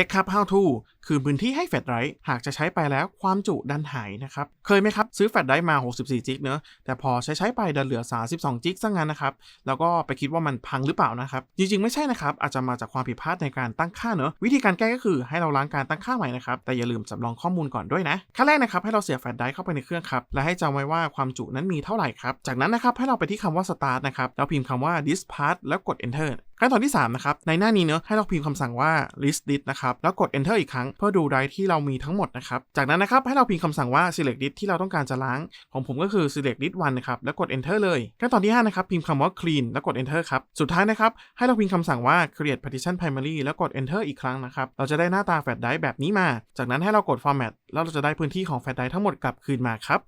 Tech Cup How to คือพื้นที่ให้แฟลชไดรฟ์หากจะใช้ไปแล้วความจุดันหายนะครับ เคยไหมครับ ซื้อแฟลชไดรฟ์มา 64 จิกเนอะแต่พอใช้ใช้ไปดันเหลือ 32 จิกซะงั้นนะครับ แล้วก็ไปคิดว่ามันพังหรือเปล่านะครับ จริงๆ ไม่ใช่นะครับ อาจจะมาจากความผิดพลาดในการตั้งค่าเนอะวิธีการแก้ก็คือให้เราล้างการตั้งค่าใหม่นะครับแต่อย่าลืมสำรองข้อมูลก่อนด้วยนะขั้นแรกนะครับให้เราเสียบแฟลชไดรฟ์เข้าไปในเครื่องครับและให้จำไว้ว่าความจุนั้นมีเท่าไหร่ครับจากนั้นนะครับให้เราไปที่คำว่า start นะครับแล้วพิมพ์คำว่า this part แล้วกด enter ขั้นตอนที่ 3 นะครับ ในหน้านี้เนอะให้เราพิมพ์คำสั่งว่า list list นะครับ แล้วกด enter อีกครั้งเพื่อดูไดร์ที่เรามีทั้งหมดนะครับ จากนั้นนะครับให้เราพิมพ์คำสั่งว่า select list ที่เราต้องการจะล้าง ของผมก็คือ select list 1นะครับ แล้วกด enter เลย ขั้นตอนที่ 5 นะครับ พิมพ์คำว่า clean แล้วกด enter ครับ สุดท้ายนะครับให้เราพิมพ์คำสั่งว่า create partition primary แล้วกด enter อีกครั้งนะครับ เราจะได้หน้าตาแฟลชไดร์แบบนี้มา จากนั้นให้เรากด format แล้วเราจะได้พื้นที่ของแฟลชไดร์ทั้งหมดกลับคืนมาครับ